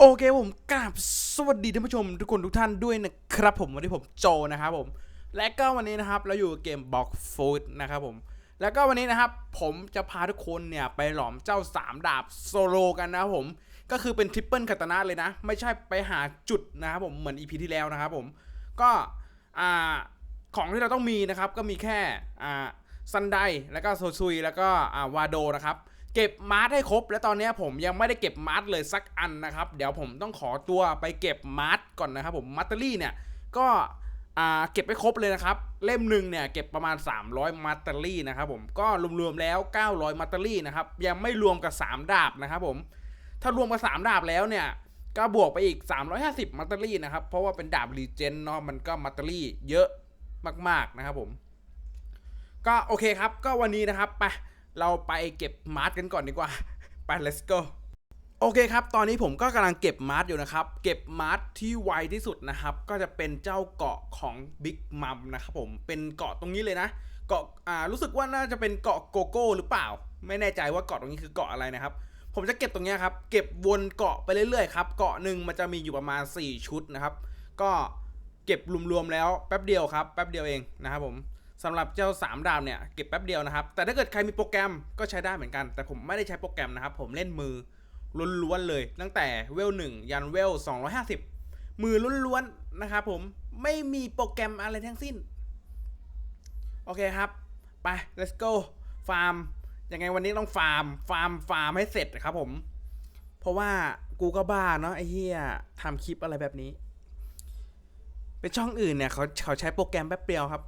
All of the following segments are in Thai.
โอเคผมกราบสวัสดีท่านผู้ชมทุกคนทุกท่านด้วยนะครับผมวันนี้ผมโจนะครับผม และก็วันนี้นะครับเราอยู่กับเกม Box Food นะครับผม แล้วก็วันนี้นะครับผมจะพาทุกคนเนี่ยไปหลอมเจ้า 3 ดาบโซโลกันนะครับผม ก็คือเป็นทริปเปิลคาตานะเลยนะ ไม่ใช่ไปหาจุดนะครับผมเหมือน EP ที่แล้วนะครับผม ก็อ่าของที่เราต้องมีนะครับก็มีแค่อ่าซันไดแล้วก็โซซุยแล้วก็อ่าวาโดนะครับ เก็บมาร์ทให้ครบ และตอนนี้ผมยังไม่ได้เก็บมาร์ทเลยสักอันนะครับ เดี๋ยวผมต้องขอตัวไปเก็บมาร์ทก่อนนะครับผมมัตเตอรี่เนี่ยก็อ่าเก็บไปครบเลยนะครับ เล่มหนึ่งเนี่ยเก็บประมาณ 300มัตเตอรี่นะครับผมก็รวมๆแล้ว 900มัตเตอรี่นะครับยังไม่รวมกับ 3 ดาบนะครับผมถ้ารวมกับ 3 ดาบแล้วเนี่ยก็บวกไปอีก 350มัตเตอรี่นะครับเพราะว่าเป็นดาบรีเจนเนาะมันก็มัตเตอรี่เยอะมากๆนะครับผม ก็โอเคครับก็วันนี้นะครับไป เราไปเก็บมาร์ทกันก่อนดีกว่า ไป let's go โอเคครับ ตอนนี้ผมก็กำลังเก็บมาร์ทอยู่นะครับ เก็บมาร์ทที่ไวที่สุดนะครับ ก็จะเป็นเจ้าเกาะของ Big Mom นะครับผม เป็นเกาะตรงนี้เลยนะ เกาะ อ่า รู้สึกว่าน่าจะเป็นเกาะโกโก้หรือเปล่า ไม่แน่ใจว่าเกาะตรงนี้คือเกาะอะไรนะครับ ผมจะเก็บตรงนี้ครับ เก็บวนเกาะไปเรื่อยๆครับ เกาะหนึ่งมันจะมีอยู่ประมาณ 4 ชุดนะครับ ก็เก็บรวมๆแล้วแป๊บเดียวครับ แป๊บเดียวเองนะครับผม สำหรับเจ้า 3 ดาวเนี่ยเก็บแป๊บเดียวนะครับ แต่ถ้าเกิดใครมีโปรแกรมก็ใช้ได้เหมือนกัน แต่ผมไม่ได้ใช้โปรแกรมนะครับ ผมเล่นมือล้วนๆเลย ตั้งแต่เวล1ยันเวล250 มือล้วนๆนะครับผมไม่มีโปรแกรมอะไรทั้งสิ้น โอเคครับ ไป let's go ฟาร์มยังไงวันนี้ต้องฟาร์ม ฟาร์ม ฟาร์มให้เสร็จครับผม เพราะว่ากูก็บ้าเนาะไอ้เหี้ยทำคลิปอะไรแบบนี้ เป็นช่องอื่นเนี่ยเขาเขาใช้โปรแกรมแป๊บเดียวครับ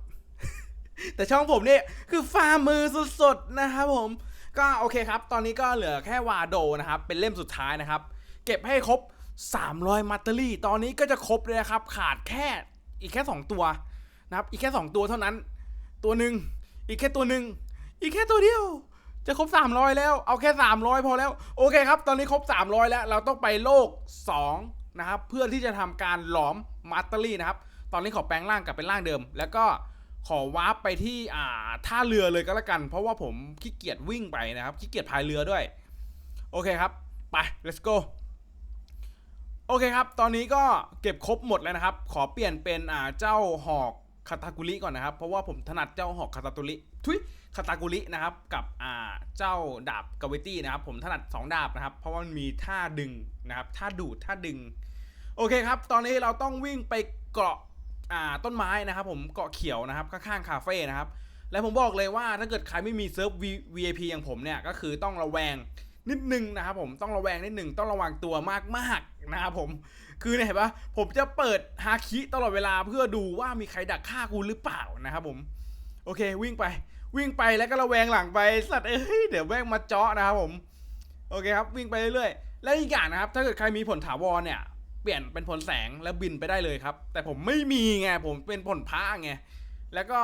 แต่ช่องผมเนี่ยคือฟาร์มมือสุดๆนะครับผม ก็โอเคครับ ตอนนี้ก็เหลือแค่วาโดนะครับ เป็นเล่มสุดท้ายนะครับ เก็บให้ครบ 300 มัตเตอรี่ ตอนนี้ก็จะครบเลยนะครับ ขาดแค่อีกแค่ 2 ตัวนะครับ อีกแค่ 2 ตัวเท่านั้น ตัวหนึ่งอีกแค่ตัวหนึ่งอีกแค่ตัวเดียว จะครบ 300 แล้ว เอาแค่ 300 พอแล้ว โอเคครับ ตอนนี้ครบ 300 แล้ว เราต้องไปโลก 2 นะครับ เพื่อที่จะทำการหลอมมัตเตอรี่นะครับ ตอนนี้ขอแปลงร่างกลับเป็นร่างเดิม แล้วก็ ขอวาร์ปไปที่อ่าท่าเรือเลยก็แล้วกัน เพราะว่าผมขี้เกียจวิ่งไปนะครับขี้เกียจพายเรือด้วย โอเคครับ ไป let's go โอเคครับ ตอนนี้ก็เก็บครบหมดแล้วนะครับ ขอเปลี่ยนเป็นอ่าเจ้าหอกคาตากุริก่อนนะครับ เพราะว่าผมถนัดเจ้าหอกคาตาตุริทุยคาตากุรินะครับ กับอ่าเจ้าดาบกาเวตี้นะครับ ผมถนัด 2 ดาบนะครับ เพราะว่ามันมีท่าดึงนะครับ ท่าดูด ท่าดึง โอเคครับ ตอนนี้เราต้องวิ่งไปเกาะ อ่าต้นไม้นะครับผมเกาะเขียวนะครับข้างๆคาเฟ่นะครับและผมบอกเลยว่าถ้าเกิดใครไม่มีเซิร์ฟ VIP อย่างผมเนี่ยก็คือต้องระแวงนิดนึงนะครับผมต้องระแวงนิดนึงต้องระวังตัวมากๆนะครับผมคือเนี่ยเห็นปะผมจะเปิดฮาคิตลอดเวลาเพื่อดูว่ามีใครดักฆ่ากูหรือเปล่านะครับผมโอเควิ่งไปวิ่งไปแล้วก็ระแวงหลังไปสัตว์เอ้ยเดี๋ยวแม่งมาเจาะนะครับผมโอเคครับวิ่งไปเรื่อยๆและอีกอย่างนะครับถ้าเกิดใครมีผลถาวรเนี่ย เปลี่ยนเป็นผลแสงแล้วบินไปได้เลยครับ แต่ผมไม่มีไงผมเป็นผลพระไงแล้วก็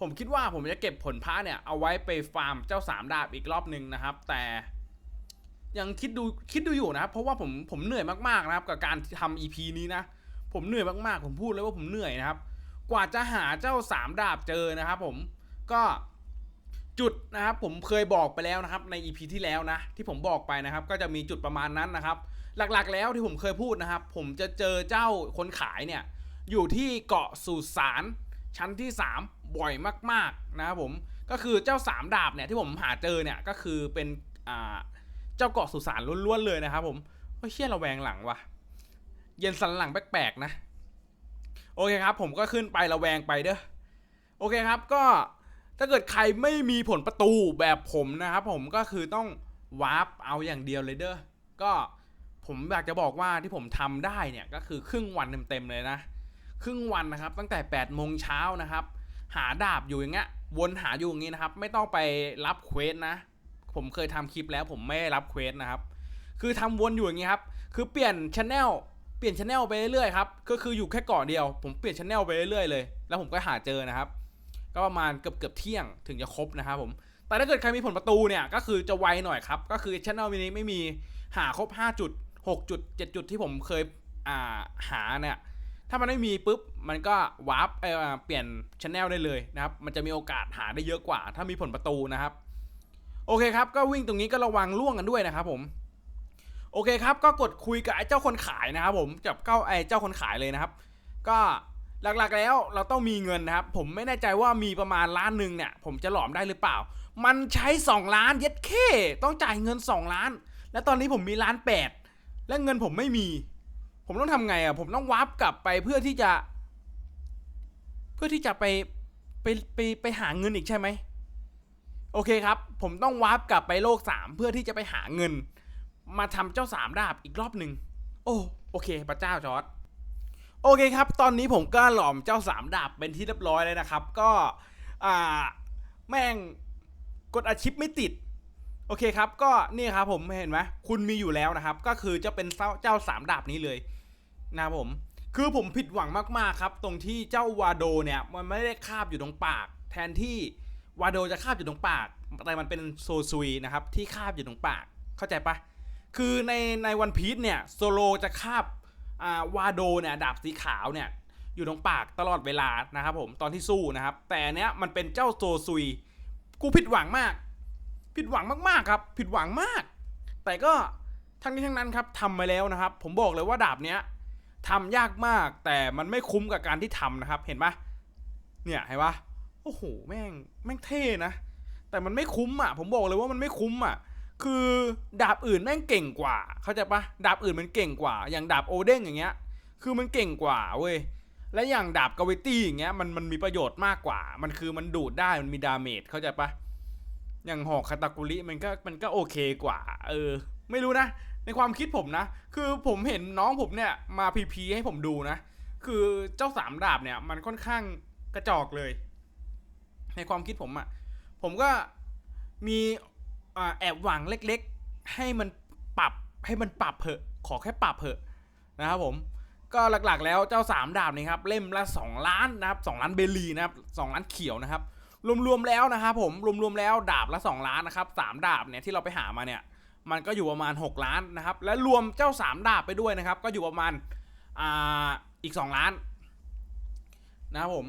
ผมคิดว่าผมจะเก็บผลพระเนี่ยเอาไว้ไปฟาร์มเจ้าสามดาบอีกรอบหนึ่งนะครับ แต่ยังคิดดูคิดดูอยู่นะครับ เพราะว่าผมผมเหนื่อยมากๆนะครับ กับการทำ EP นี้นะ ผมเหนื่อยมากๆ ผมพูดเลยว่าผมเหนื่อยนะครับ กว่าจะหาเจ้าสามดาบเจอนะครับ ผมก็จุดนะครับ ผมเคยบอกไปแล้วนะครับ ใน EP ที่แล้วนะ ที่ผมบอกไปนะครับ ก็จะมีจุดประมาณนั้นนะครับ หลักๆ แล้วที่ผมเคยพูดนะครับ ผมจะเจอเจ้าคนขายเนี่ย อยู่ที่เกาะสุสานชั้นที่ 3 บ่อยมาก ๆ นะครับผมก็คือเจ้าสามดาบเนี่ยที่ผมหาเจอเนี่ยก็คือเป็นอ่าเจ้าเกาะสุสานล้วนๆเลยนะครับผมเฮ้ยเชี่ยระแวงหลังวะเย็นสันหลังแปลกๆนะ โอเคครับ ผมก็ขึ้นไประแวงไปเด้อโอเคครับก็ถ้าเกิดใครไม่มีผลประตูแบบผมนะครับผมก็คือต้องวาร์ปเอาอย่างเดียวเลยเด้อก็ ผมอยากจะบอกว่าที่ผมทำได้เนี่ยก็คือครึ่งวันเต็มๆเลยนะ ครึ่งวันนะครับ ตั้งแต่8ปดโมงเช้านะครับ หาดาบอยู่อย่างเงี้ยวนหาอยู่อย่างงี้นะครับ ไม่ต้องไปรับเควสนะ ผมเคยทำคลิปแล้วผมไม่รับเควสนะครับ คือทำวนอยู่อย่างงี้ครับ คือเปลี่ยนชแนลเปลี่ยนชแนลไปเรื่อยๆครับก็คืออยู่แค่เกาะเดียว ผมเปลี่ยนชแนลไปเรื่อยๆเลย แล้วผมก็หาเจอนะครับ ก็ประมาณเกือบเกือบเที่ยงถึงจะครบนะครับผมแต่ถ้าเกิดใครมีผลประตูเนี่ยก็คือจะไวหน่อยครับก็คือชแนลนี้ไม่มีหาครบ 5 จุด 6จุด7จุดที่ผมเคยอ่าหาเนี่ยถ้ามันไม่มีปุ๊บมันก็วาร์ปเออเปลี่ยนชแนลได้เลยนะครับ มันจะมีโอกาสหาได้เยอะกว่า ถ้ามีผลประตูนะครับ โอเคครับ ก็วิ่งตรงนี้ก็ระวังล่วงกันด้วยนะครับผมโอเคครับ ก็กดคุยกับไอ้เจ้าคนขายนะครับ ผมกับเก้าไอ้เจ้าคนขายเลยนะครับ ก็หลักๆแล้วเราต้องมีเงินนะครับ ผมไม่แน่ใจว่ามีประมาณล้านหนึ่งเนี่ย ผมจะหลอมได้หรือเปล่า มันใช้ 2 ล้านเย็ดเคต้องจ่ายเงิน 2 ล้าน และตอนนี้ผมมีล้านแปด และเงินผมไม่มี ผมต้องทำไงอะ ผมต้องวาร์ปกลับไปเพื่อที่จะ เพื่อที่จะไปไปไปไปหาเงินอีกใช่ไหมโอเคครับ ผมต้องวาร์ปกลับไปโลก3เพื่อที่จะไปหาเงิน มาทำเจ้าสามดาบอีกรอบหนึ่งโอ้โอเค พระเจ้าจอร์ดโอเคครับ ตอนนี้ผมก็หลอมเจ้าสามดาบเป็นที่เรียบร้อยเลยนะครับ ก็อ่าแม่งกดอาชิปไม่ติด โอเคครับก็นี่ครับผมเห็นไหมคุณมีอยู่แล้วนะครับ ก็คือจะเป็นเจ้าสามดาบนี้เลยนะผม คือผมผิดหวังมากๆครับ ตรงที่เจ้าวาโดเนี่ย มันไม่ได้คาบอยู่ตรงปาก แทนที่วาโดจะคาบอยู่ตรงปาก แต่มันเป็นโซซุยนะครับที่คาบอยู่ตรงปาก เข้าใจปะคือในในวันพีซเนี่ยโซโลจะคาบาวาโดเนี่ยดาบสีขาวเนี่ยอยู่ตรงปากตลอดเวลานะครับผมตอนที่สู้นะครับ แต่เนี้ยมันเป็นเจ้าโซซุย กูผิดหวังมาก ผิดหวังมากๆครับ ผิดหวังมาก แต่ก็ทั้งนี้ทั้งนั้นครับทำมาแล้วนะครับ ผมบอกเลยว่าดาบเนี้ยทำยากมากแต่มันไม่คุ้มกับการที่ทำนะครับ เห็นปะเนี่ยเห็นปะโอ้โหแม่งแม่งเท่นะ แต่มันไม่คุ้มอะ ผมบอกเลยว่ามันไม่คุ้มอะ คือดาบอื่นแม่งเก่งกว่า เข้าใจปะดาบอื่นมันเก่งกว่า อย่างดาบโอเด้งอย่างเงี้ย คือมันเก่งกว่าเว้ยและอย่างดาบกาวิตี้อย่างเงี้ยมันมันมีประโยชน์มากกว่า มันคือมันดูดได้มันมีดาเมจเข้าใจปะ อย่างหอกคาตากุริมันก็มันก็โอเคกว่า เออ ไม่รู้นะ ในความคิดผมนะ คือผมเห็นน้องผมเนี่ยมาพีพีให้ผมดูนะ คือเจ้าสามดาบเนี่ย มันค่อนข้างกระจอกเลย ในความคิดผมอะ่ะ ผมก็มีอแอบหวังเล็กๆ ให้มันปรับให้มันปรับเหอะ ขอแค่ปรับเหอะนะครับผมก็หลักๆแล้วเจ้าสามดาบนี่ครับเล่มละ 2 ล้านนะครับ2ล้านเบลลีนะครับ2ล้านเขียวนะครับ รวมๆแล้วนะครับผมรวมๆแล้วดาบละ 2 ล้านนะครับสามดาบเนี่ยที่เราไปหามาเนี่ยมันก็อยู่ประมาณ 6 ล้านนะครับและรวมเจ้า 3 ดาบไปด้วยนะครับ ก็อยู่ประมาณอ่าอีก 2 ล้านนะครับผม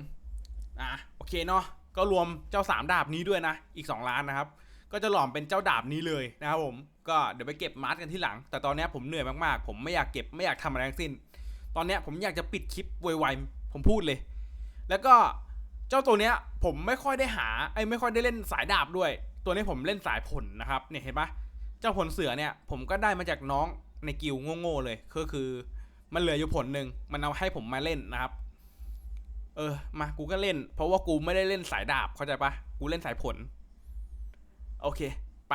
อะโอเคเนาะก็รวมเจ้า 3 ดาบนี้ด้วยนะอีก 2 ล้านนะครับ ก็จะหลอมเป็นเจ้าดาบนี้เลยนะครับผมก็เดี๋ยวไปเก็บมาร์กันที่หลัง แต่ตอนนี้ผมเหนื่อยมากๆ ผมไม่อยากเก็บไม่อยากทำอะไรทั้งสิ้น ตอนนี้ผมอยากจะปิดคลิปไวๆผมพูดเลย แล้วก็ เจ้าตัวเนี้ยผมไม่ค่อยได้หาไอ้ไม่ค่อยได้เล่นสายดาบด้วย ตัวนี้ผมเล่นสายผลนะครับเนี่ยเห็นปะเจ้าผลเสือเนี่ยผมก็ได้มาจากน้องในกิลโง่ๆเลยก็คือ มันเหลืออยู่ผลหนึ่งมันเอาให้ผมมาเล่นนะครับ เออมากูก็เล่น เพราะว่ากูไม่ได้เล่นสายดาบเข้าใจปะกูเล่นสายผล โอเคไป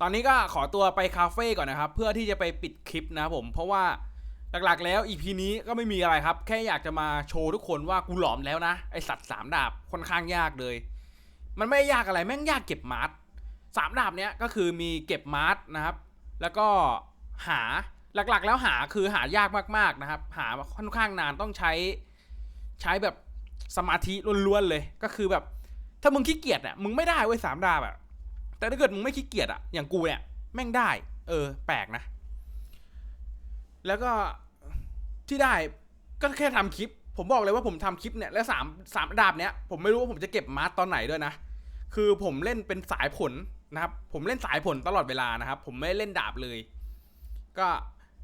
ตอนนี้ก็ขอตัวไปคาเฟ่ก่อนนะครับ เพื่อที่จะไปปิดคลิปนะผม เพราะว่า หลักๆ แล้ว EP นี้ก็ไม่มีอะไรครับ แค่อยากจะมาโชว์ทุกคนว่ากูหลอมแล้วนะ ไอสัตว์สามดาบค่อนข้างยากเลย มันไม่ยากอะไรแม่งยากเก็บมาร์ทสามดาบเนี้ยก็คือมีเก็บมาร์ทนะครับ แล้วก็หาหลักๆ แล้วหาคือหายากมากๆนะครับ หาค่อนข้างนานต้องใช้ใช้แบบสมาธิล้วนๆเลยก็คือแบบ ถ้ามึงขี้เกียจอะมึงไม่ได้เว้ยสามดาบอะแต่ถ้าเกิดมึงไม่ขี้เกียจอะอย่างกูเนี่ยแม่งได้ เออ แปลกนะ แล้วก็ที่ได้ก็แค่ทำคลิป ผมบอกเลยว่าผมทำคลิปเนี่ยแล้วสามสามดาบเนี้ยผมไม่รู้ว่าผมจะเก็บมาร์ตอนไหนด้วยนะ คือผมเล่นเป็นสายผลนะครับ ผมเล่นสายผลตลอดเวลานะครับ ผมไม่เล่นดาบเลย ก็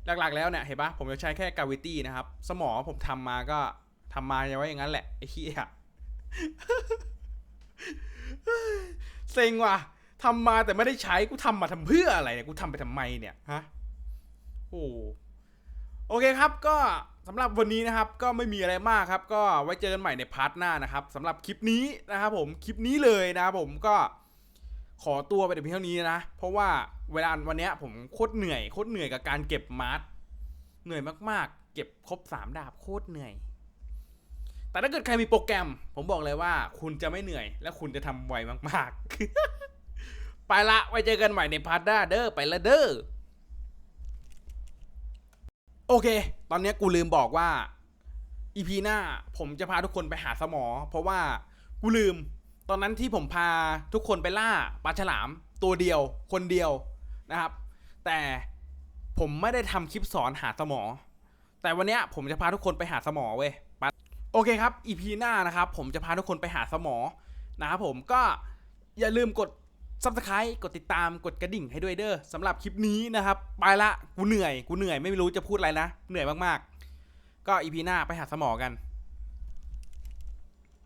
หลักๆ แล้วเนี่ยเห็นปะผมจะใช้แค่กาวิตี้นะครับ สมองผมทำมาก็ทำมาไว้อย่างนั้นแหละไอ้เหี้ยเซ็งว่ะทำมาแต่ไม่ได้ใช้กูทำมาทำเพื่ออะไรเนี่ยกูทำไปทำไมเนี่ยฮะโอ้ โอเคครับก็สำหรับวันนี้นะครับก็ไม่มีอะไรมากครับ ก็ไว้เจอกันใหม่ในพาร์ทหน้านะครับสำหรับคลิปนี้นะครับผมคลิปนี้เลยนะครับผมก็ขอตัวไปแต่เพียงเท่านี้นะ เพราะว่าเวลาวันนี้ผมโคตรเหนื่อยโคตรเหนื่อยกับการเก็บมาร์ทเหนื่อยมากๆ เก็บครบสามดาบโคตรเหนื่อย แต่ถ้าเกิดใครมีโปรแกรม ผมบอกเลยว่า คุณจะไม่เหนื่อย และคุณจะทำไวมากๆ ไปละไว้เจอกันใหม่ในพาร์ทหน้าเด้อไปละเด้อ โอเค ตอนนี้กูลืมบอกว่าอีพีหน้าผมจะพาทุกคนไปหาสมอ เพราะว่ากูลืม ตอนนั้นที่ผมพาทุกคนไปล่าปลาฉลามตัวเดียว คนเดียวนะครับ แต่ผมไม่ได้ทำคลิปสอนหาสมอ แต่วันนี้ผมจะพาทุกคนไปหาสมอเว้ยโอเคครับ EP หน้านะครับ ผมจะพาทุกคนไปหาสมอนะครับผมก็อย่าลืมกด ซับสไครต์กดติดตามกดกระดิ่งให้ด้วยเด้อสำหรับคลิปนี้นะครับ ไปละกูเหนื่อย กูเหนื่อยไม่รู้จะพูดอะไรนะ เหนื่อยมากๆ ก็อีพีหน้าไปหาสมอกัน